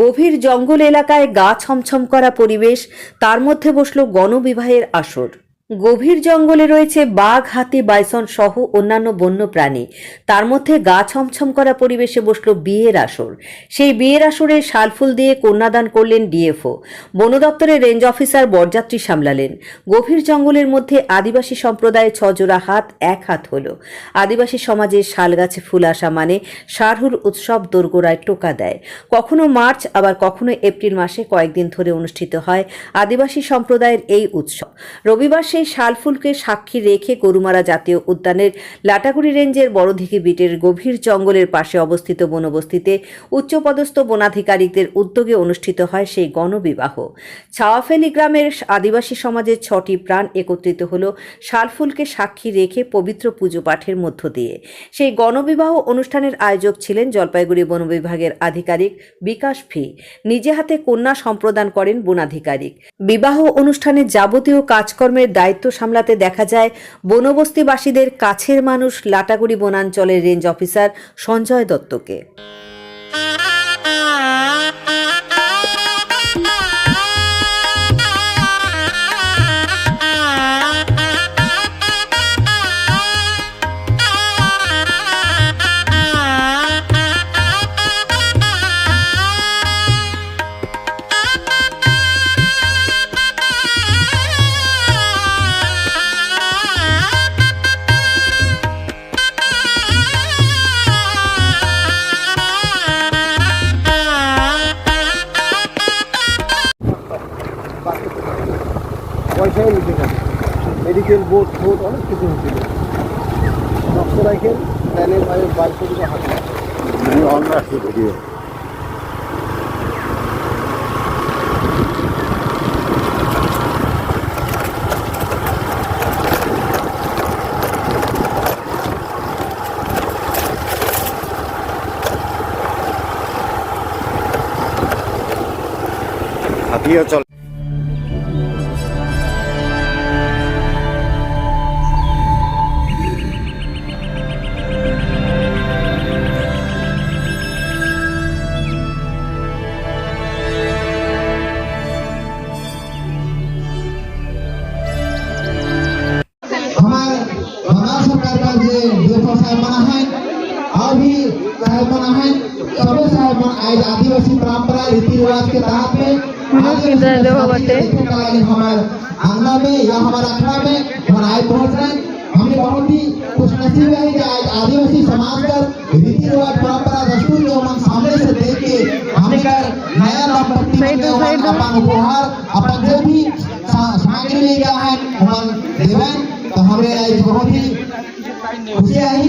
গভীর জঙ্গল এলাকায় গা ছমছম করা পরিবেশ তার মধ্যে বসল গণবিবাহের আসর। গভীর জঙ্গলে রয়েছে বাঘ, হাতি, বাইসন সহ অন্যান্য বন্য প্রাণী তার মধ্যে গা ছমছম করা পরিবেশে বসল বিয়ের আসর। সেই বিয়ের আসরে শালফুল দিয়ে কন্যাদান করলেন ডিএফও। বন দপ্তরের রেঞ্জ অফিসার বরযাত্রী সামলালেন। গভীর জঙ্গলের মধ্যে আদিবাসী সম্প্রদায়ে ছজোড়া হাত, এক হাত হল। আদিবাসী সমাজে শালগাছে ফুল আসা মানে শারহুল উৎসব দোরগোড়ায় টোকা দেয়। কখনো মার্চ, আবার কখনো এপ্রিল মাসে কয়েকদিন ধরে অনুষ্ঠিত হয় আদিবাসী সম্প্রদায়ের এই উৎসব। রবিবার সেই শালফুলকে সাক্ষী রেখে গরুমারা জাতীয় উদ্যানের লাটাগুড়ি রেঞ্জের বড়দিঘি বিটের গভীর জঙ্গলের পাশে অবস্থিত বনবস্তিতে উচ্চপদস্থ বনাধিকারিকদের উদ্যোগে অনুষ্ঠিত হয় সেই গণবিবাহ। ছাওয়াফেলি গ্রামের আদিবাসী সমাজের ছটি প্রাণ একত্রিত হল শালফুলকে সাক্ষী রেখে পবিত্র পুজো পাঠের মধ্য দিয়ে। সেই গণবিবাহ অনুষ্ঠানের আয়োজক ছিলেন জলপাইগুড়ি বন বিভাগের আধিকারিক বিকাশ ভি। নিজে হাতে কন্যা সম্প্রদান করেন বনাধিকারিক। বিবাহ অনুষ্ঠানের যাবতীয় কাজকর্মের দায়িত্ব সামলাতে দেখা যায় বনবস্তিবাসীদের কাছের মানুষ লাটাগুড়ি বনাঞ্চলের রেঞ্জ অফিসার সঞ্জয় দত্তকে। পয়সাও নিতে পারে মেডিকেল বোর্ড বোর্ড অনেক কিছু হচ্ছিল রক্ত রাখেন প্যানের বাইরে অন ভিডিও। হাতিও आज आदिवासी परंपरा रीति रिवाज के तहत में हमारे में या हमारे अखड़ा में आज पहुँच रहे हमने बहुत ही खुश नसीब है कि आज आदिवासी समाज का रीति रिवाज परंपरा दस्तूर को हम सामने से देख के हमने नया दंपत्ति में अपन उपहार अपन जो भी ले गया है हम देवन। तो हमें आज बहुत ही खुशी आई।